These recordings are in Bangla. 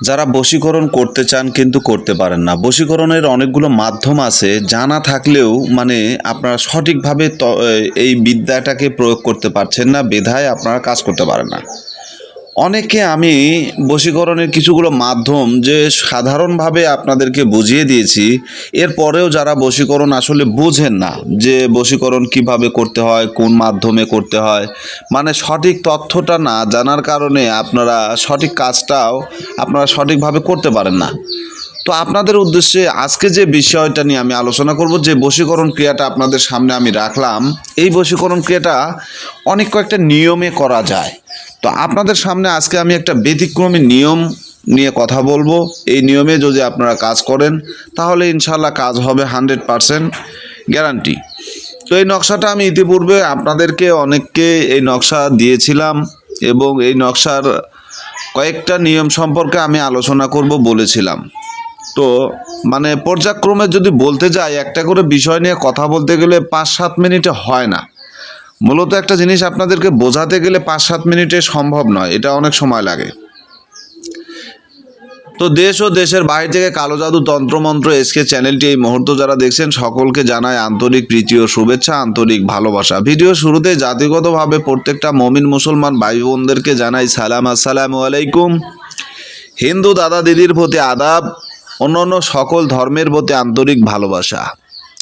যারা বশীকরণ করতে চান কিন্তু করতে পারেন না। বশীকরণের অনেকগুলো মাধ্যম আছে, জানা থাকলেও মানে আপনারা সঠিকভাবে এই বিদ্যাটাকে প্রয়োগ করতে পারছেন না, বেধায় আপনারা কাজ করতে পারেন না। অনেকে আমি বশীকরণের কিছুগুলো মাধ্যম যে সাধারণভাবে আপনাদেরকে বুঝিয়ে দিয়েছি এরপরেও যারা বশীকরণ আসলে বোঝেন না যে বশীকরণ কীভাবে করতে হয়, কোন মাধ্যমে করতে হয় মানে সঠিক তথ্যটা না জানার কারণে আপনারা সঠিক কাজটাও আপনারা সঠিকভাবে করতে পারেন না। তো আপনাদের উদ্দেশ্যে আজকে যে বিষয়টা নিয়ে আমি আলোচনা করব, যে বশীকরণ ক্রিয়াটা আপনাদের সামনে আমি রাখলাম, এই বশীকরণ ক্রিয়াটা অনেক কয়েকটা নিয়মে করা যায়। তো আপনাদের সামনে আজকে আমি একটা ব্যতিক্রমী নিয়ম নিয়ে কথা বলব। এই নিয়মে যদি আপনারা কাজ করেন, তাহলে ইনশাল্লাহ কাজ হবে হান্ড্রেড পারসেন্ট গ্যারান্টি। তো এই নকশাটা আমি ইতিপূর্বে আপনাদেরকে অনেককে এই নকশা দিয়েছিলাম এবং এই নকশার কয়েকটা নিয়ম সম্পর্কে আমি আলোচনা করব বলেছিলাম। তো মানে পর্যায়ক্রমে যদি বলতে যাই, একটা করে বিষয় নিয়ে কথা বলতে গেলে পাঁচ সাত মিনিটে হয় না। মূলত একটা জিনিস আপনাদেরকে বোঝাতে গেলে পাঁচ সাত মিনিটে সম্ভব নয়, এটা অনেক সময় লাগে। তো দেশ ও দেশের বাইরে থেকে কালো জাদু তন্ত্রমন্ত্র এসকে চ্যানেলটি এই মুহূর্ত যারা দেখছেন, সকলকে জানায় আন্তরিক প্রীতি ও শুভেচ্ছা, আন্তরিক ভালোবাসা। ভিডিও শুরুতে জাতিগতভাবে প্রত্যেকটা মমিন মুসলমান ভাই বোনদেরকে জানাই সালাম, আসসালামু আলাইকুম। হিন্দু দাদা দিদির প্রতি আদাব, অন্যান্য সকল ধর্মের প্রতি আন্তরিক ভালোবাসা।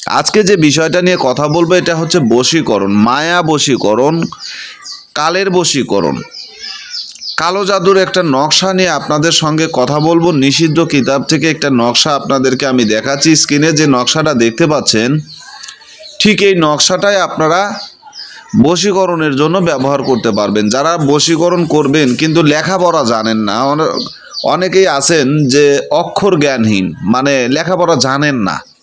আজকে যে বিষয়টা নিয়ে কথা বলব, এটা হচ্ছে বশীকরণ, মায়া বশীকরণ, কালের বশীকরণ। কালো জাদুর একটা নকশা নিয়ে আপনাদের সঙ্গে কথা বলব। নিষিদ্ধ কিতাব থেকে একটা নকশা আপনাদেরকে আমি দেখাচ্ছি। স্ক্রিনে যে নকশাটা দেখতে পাচ্ছেন, ঠিক এই নকশাটাই আপনারা বশীকরণের জন্য ব্যবহার করতে পারবেন। যারা বশীকরণ করবেন, কিন্তু লেখাপড়া জানেন না অনে- অনেকেই আছেন যে অক্ষর জ্ঞানহীন মানে লেখাপড়া জানেন না।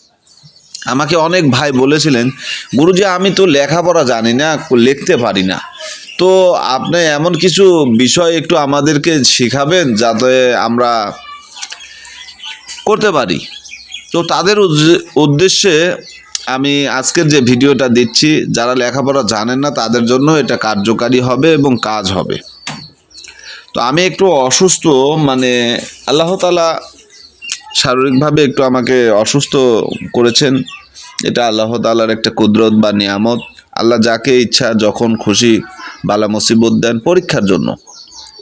আমাকে অনেক ভাই বলেছিলেন, গুরুজি, আমি তো লেখাপড়া জানি না, লিখতে পারি না। তো আপনি এমন কিছু বিষয় একটু আমাদেরকে শেখাবেন যাতে আমরা করতে পারি? তো তাদের উদ্দেশ্যে আমি আজকের যে ভিডিওটা দিচ্ছি, যারা লেখাপড়া জানেন না, তাদের জন্য এটা কার্যকারী হবে এবং কাজ হবে। তো আমি একটু অসুস্থ মানে আল্লাহ তালা শারীরিকভাবে একটু আমাকে অসুস্থ করেছেন। এটা আল্লাহ তালার একটা কুদরত বা নিয়ামত। আল্লাহ যাকে ইচ্ছা, যখন খুশি, বালা মুসিবত দেন পরীক্ষার জন্য।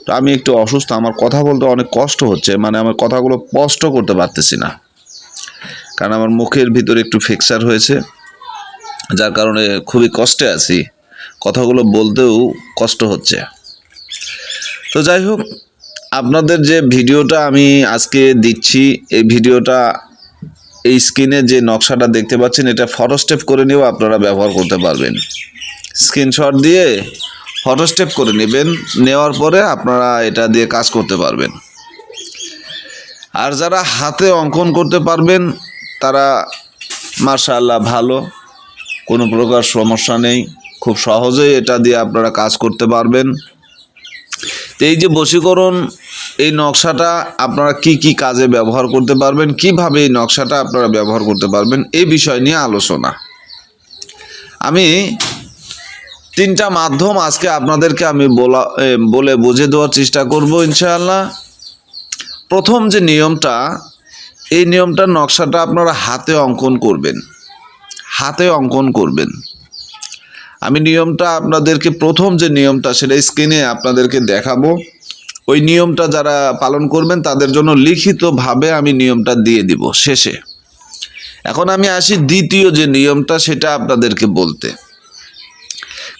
তো আমি একটু অসুস্থ, আমার কথা বলতে অনেক কষ্ট হচ্ছে মানে আমার কথাগুলো স্পষ্ট করতে পারতেছি না। কারণ আমার মুখের ভিতরে একটু ফ্রেকচার হয়েছে, যার কারণে খুবই কষ্টে আছি। কথাগুলো বলতেও কষ্ট হচ্ছে। তো যাই হোক আপনাদের যে ভিডিওটা আমি আজকে দিচ্ছি, এই ভিডিওটা এই স্ক্রিনে যে নকশাটা দেখতে পাচ্ছেন, এটা ফটো স্টেপ করে নিয়েও আপনারা ব্যবহার করতে পারবেন। স্ক্রিনশট দিয়ে ফটোস্টেপ করে নেবেন, নেওয়ার পরে আপনারা এটা দিয়ে কাজ করতে পারবেন। আর যারা হাতে অঙ্কন করতে পারবেন, তারা মার্শাল্লাহ ভালো, কোনো প্রকার সমস্যা নেই, খুব সহজেই এটা দিয়ে আপনারা কাজ করতে পারবেন। এই যে বশীকরণ এই নকশাটা আপনারা কি কি কাজে ব্যবহার করতে পারবেন? কীভাবে এই নকশাটা আপনারা ব্যবহার করতে পারবেন? এই বিষয় নিয়ে আলোচনা। আমি তিনটা মাধ্যম আজকে আপনাদেরকে আমি বলা বলে বুঝে দেওয়ার চেষ্টা করব ইনশাআল্লাহ। প্রথম যে নিয়মটা, এই নিয়মটার নকশাটা আপনারা হাতে অঙ্কন করবেন। হাতে অঙ্কন করবেন। আমি নিয়মটা আপনাদেরকে, প্রথম যে নিয়মটা, সেটা স্ক্রিনে আপনাদেরকে দেখাবো। ওই নিয়মটা যারা পালন করবেন, তাদের জন্য লিখিতভাবে আমি নিয়মটা দিয়ে দিব শেষে। এখন আমি আসি দ্বিতীয় যে নিয়মটা, সেটা আপনাদেরকে বলতে।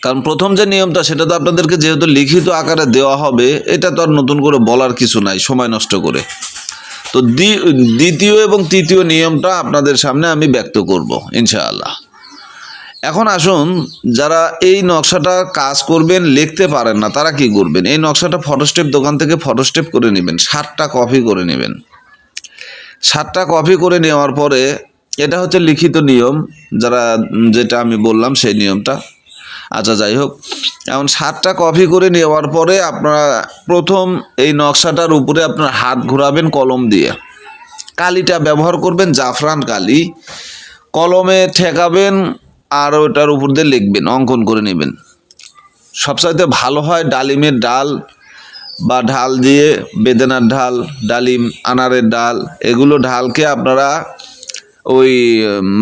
কারণ প্রথম যে নিয়মটা, সেটা তো আপনাদেরকে যেহেতু লিখিত আকারে দেওয়া হবে, এটা তো আর নতুন করে বলার কিছু নাই, সময় নষ্ট করে। তো দ্বি- দ্বিতীয় এবং তৃতীয় নিয়মটা আপনাদের সামনে আমি ব্যক্ত করব, ইনশাআল্লাহ। এখন আসুন, যারা এই নকশাটা কাজ করবেন, লিখতে পারেন না, তারা কি করবেন? এই নকশাটা ফটোস্টেপ দোকান থেকে ফটোস্টেপ করে নেবেন, ষাটটা কপি করে নেবেন। ষাটটা কপি করে নেওয়ার পরে, এটা হচ্ছে লিখিত নিয়ম, যারা যেটা আমি বললাম সেই নিয়মটা। আচ্ছা যাই হোক, এখন সাতটা কপি করে নেওয়ার পরে আপনারা প্রথম এই নকশাটার উপরে আপনার হাত ঘোরাবেন কলম দিয়ে। কালিটা ব্যবহার করবেন জাফরান কালি। কলমে ঠেকাবেন আর ওটার উপর দিয়ে লিখবেন, অঙ্কন করে নেবেন। সবচাইতে ভালো হয় ডালিমের ডাল বা ঢাল দিয়ে বেদানার ঢাল, ডালিম, আনারের ডাল, এগুলো ঢালকে আপনারা ওই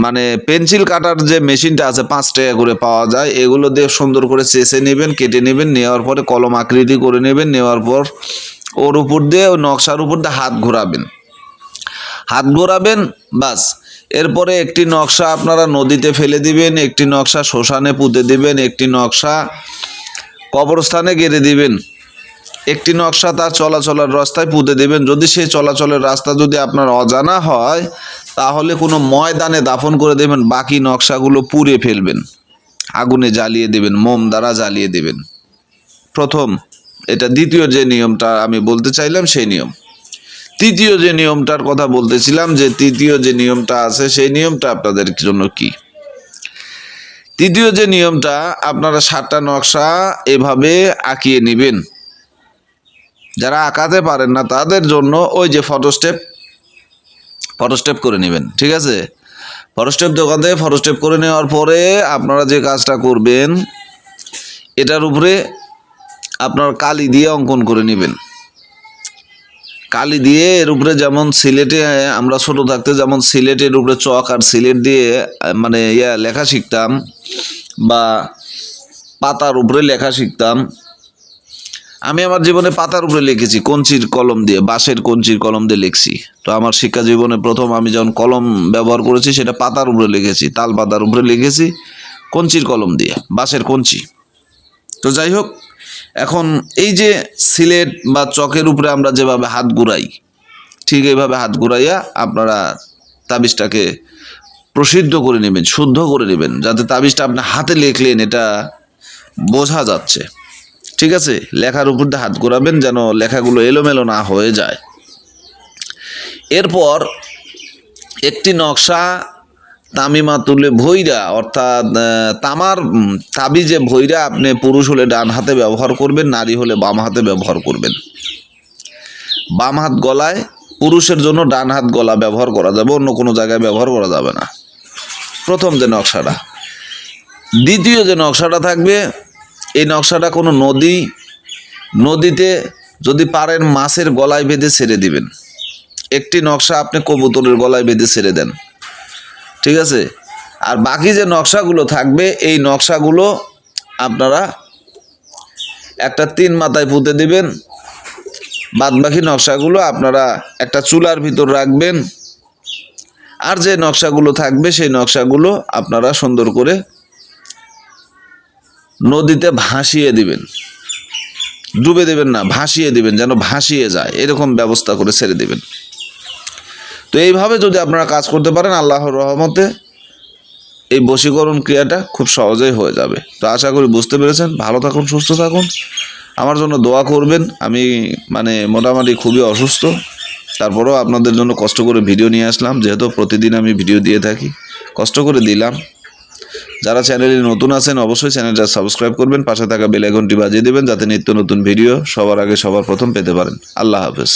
মানে পেন্সিল কাটার যে মেশিনটা আছে পাঁচ টাকা করে পাওয়া যায়, এগুলো দিয়ে সুন্দর করে চেষে নেবেন, কেটে নেবেন, নেওয়ার পরে কলম আকৃতি করে নেবেন, নেওয়ার পর ওর উপর দিয়ে ওই নকশার উপর দিয়ে হাত ঘোরাবেন। হাত ঘোরাবেন, বাস। এরপরে একটি নকশা আপনারা নদীতে ফেলে দিবেন, একটি নকশা শ্মশানে পুঁতে দিবেন, একটি নকশা কবরস্থানে গেড়ে দিবেন। একটি নকশা তার চলাচলের রাস্তায় পুঁতে দেবেন। যদি সেই চলাচলের রাস্তা যদি আপনার অজানা হয়, তাহলে কোনো ময়দানে দাফন করে দেবেন, বাকি নকশাগুলো পুড়ে ফেলবেন, আগুনে জ্বালিয়ে দেবেন, মোম দ্বারা জ্বালিয়ে দেবেন। প্রথম, এটা দ্বিতীয় যে নিয়মটা আমি বলতে চাইলাম, সেই নিয়ম। তৃতীয় যে নিয়মটার কথা বলতেছিলাম যে তৃতীয় যে নিয়মটা আছে, সেই নিয়মটা আপনাদের জন্য কি? তৃতীয় যে নিয়মটা আপনারা সাতটা নকশা এভাবে আঁকিয়ে নেবেন। যারা আঁকাতে পারেন না, তাদের জন্য ওই যে ফটো স্টেপ ফটো স্টেপ করে নেবেন, ঠিক আছে? ফটো স্টেপ দোকান থেকে ফটো স্টেপ করে নেওয়ার পরে আপনারা যে কাজটা করবেন, এটার উপরে আপনার কালি দিয়ে অঙ্কন করে নেবেন। কালি দিয়ে এর উপরে যেমন সিলেটে, আমরা ছোট থাকতে যেমন সিলেটের উপরে চক আর সিলেট দিয়ে মানে ইয়া লেখা শিখতাম, বা পাতার উপরে লেখা শিখতাম। আমি আমার জীবনে পাতার উপরে লিখেছি, কঞ্চির কলম দিয়ে, বাঁশের কঞ্চির কলম দিয়ে লিখছি। তো আমার শিক্ষা জীবনে প্রথম আমি যখন কলম ব্যবহার করেছি, সেটা পাতার উপরে লিখেছি, তাল পাতার উপরে লিখেছি, কঞ্চির কলম দিয়ে, বাঁশের কঞ্চি। তো যাই হোক এখন এই যে সিলেট বা চকের উপরে আমরা যেভাবে হাত ঘুরাই, ঠিক এইভাবে হাত ঘুরাইয়া আপনারা তাবিজটাকে প্রসিদ্ধ করে নেবেন, শুদ্ধ করে নেবেন, যাতে তাবিজটা আপনার হাতে লিখলেন এটা বোঝা যাচ্ছে। ঠিক আছে? লেখার উপর দিয়ে হাত ঘোরাবেন যেন লেখাগুলো এলোমেলো না হয়ে যায়। এরপর একটি নকশা তামিমা তুলে ভৈরা, অর্থাৎ তামার তাবিজে ভৈরা আপনি পুরুষ হলে ডান হাতে ব্যবহার করবেন, নারী হলে বাম হাতে ব্যবহার করবেন। বাম হাত গলায়, পুরুষের জন্য ডান হাত গলা ব্যবহার করা যাবে, অন্য কোনো জায়গায় ব্যবহার করা যাবে না। প্রথম যে নকশাটা। দ্বিতীয় যে নকশাটা থাকবে, এই নকশাটা কোনো নদী, নদীতে যদি পারেন মাছের গলায় বেঁধে ছেড়ে দিবেন। একটি নকশা আপনি কবুতরের গলায় বেঁধে ছেড়ে দেন। ঠিক আছে? আর বাকি যে নকশাগুলো থাকবে, এই নকশাগুলো আপনারা একটা তিন মাথায় পুঁতে দিবেন। বাদ বাকি নকশাগুলো আপনারা একটা চুলার ভিতর রাখবেন। আর যে নকশাগুলো থাকবে, সেই নকশাগুলো আপনারা সুন্দর করে নদীতে ভাসিয়ে দিবেন। ডুবে দেবেন না, ভাসিয়ে দিবেন যেন ভাসিয়ে যায়। এরকম ব্যবস্থা করে ছেড়ে দিবেন। তো এইভাবে যদি আপনারা কাজ করতে পারেন, আল্লাহর রহমতে এই বশীকরণ ক্রিয়াটা খুব সহজেই হয়ে যাবে। তো আশা করি বুঝতে পেরেছেন। ভালো থাকুন, সুস্থ থাকুন। আমার জন্য দোয়া করবেন। আমি মানে মোটামুটি খুবই অসুস্থ। তারপরেও আপনাদের জন্য কষ্ট করে ভিডিও নিয়ে আসলাম। যেহেতু প্রতিদিন আমি ভিডিও দিয়ে থাকি, কষ্ট করে দিলাম। যারা চ্যানেলে নতুন আছেন, অবশ্যই চ্যানেলটা সাবস্ক্রাইব করবেন। পাশে থাকা বেল আইকনটি বাজিয়ে দেবেন, যাতে নিত্য নতুন ভিডিও সবার আগে সবার প্রথম পেতে পারেন। আল্লাহ হাফেজ।